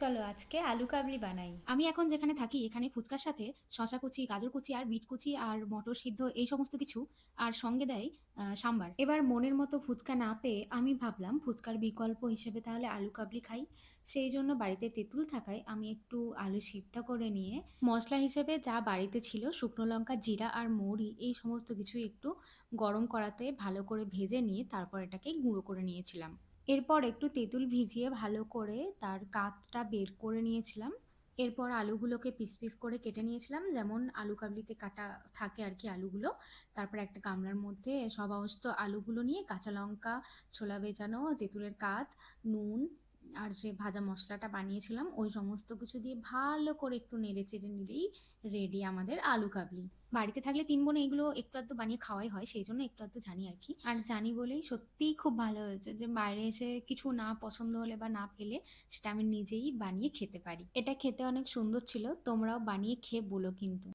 চলো আজকে আলু কাবলি বানাই। আমি এখন যেখানে থাকি, এখানে ফুচকার সাথে শশা কুচি, গাজর কুচি আর বিট কুচি আর মটর সিদ্ধ এই সমস্ত কিছু আর সঙ্গে দেয় সাম্বার। এবার মনের মতো ফুচকা না পেয়ে আমি ভাবলাম ফুচকার বিকল্প হিসেবে তাহলে আলু কাবলি খাই। সেই জন্য বাড়িতে তেঁতুল থাকায় আমি একটু আলু সিদ্ধ করে নিয়ে, মশলা হিসেবে যা বাড়িতে ছিল, শুকনো লঙ্কা, জিরা আর মৌরি, এই সমস্ত কিছু একটু গরম করাতে ভালো করে ভেজে নিয়ে তারপর এটাকে গুঁড়ো করে নিয়েছিলাম। এরপর একটু তেঁতুল ভিজিয়ে ভালো করে তার কাতটা বের করে নিয়েছিলাম। এরপর আলুগুলোকে পিস পিস করে কেটে নিয়েছিলাম। যেমন আলু কাবলিতে কাটা থাকে আর কি আলুগুলো। তারপর একটা গামলার মধ্যে সব অবস্থ আলুগুলো নিয়ে কাঁচা লঙ্কা, ছোলা বেজানো তেঁতুলের কাত, নুন আর যে ভাজা মশলাটা বানিয়েছিলাম, ওই সমস্ত কিছু দিয়ে ভালো করে একটু নেড়ে চেড়ে নিলেই রেডি আমাদের আলু কাবলি। বাড়িতে থাকলে তিন বোনে এগুলো একটু আধটু বানিয়ে খাওয়াই হয়, সেই জন্য একটু আধটু জানি আর কি। আর জানি বলেই সত্যিই খুব ভালো হয়েছে যে বাইরে এসে কিছু না পছন্দ হলে বা না পেলে সেটা আমি নিজেই বানিয়ে খেতে পারি। এটা খেতে অনেক সুন্দর ছিল, তোমরাও বানিয়ে খেয়ে বলো কিন্তু।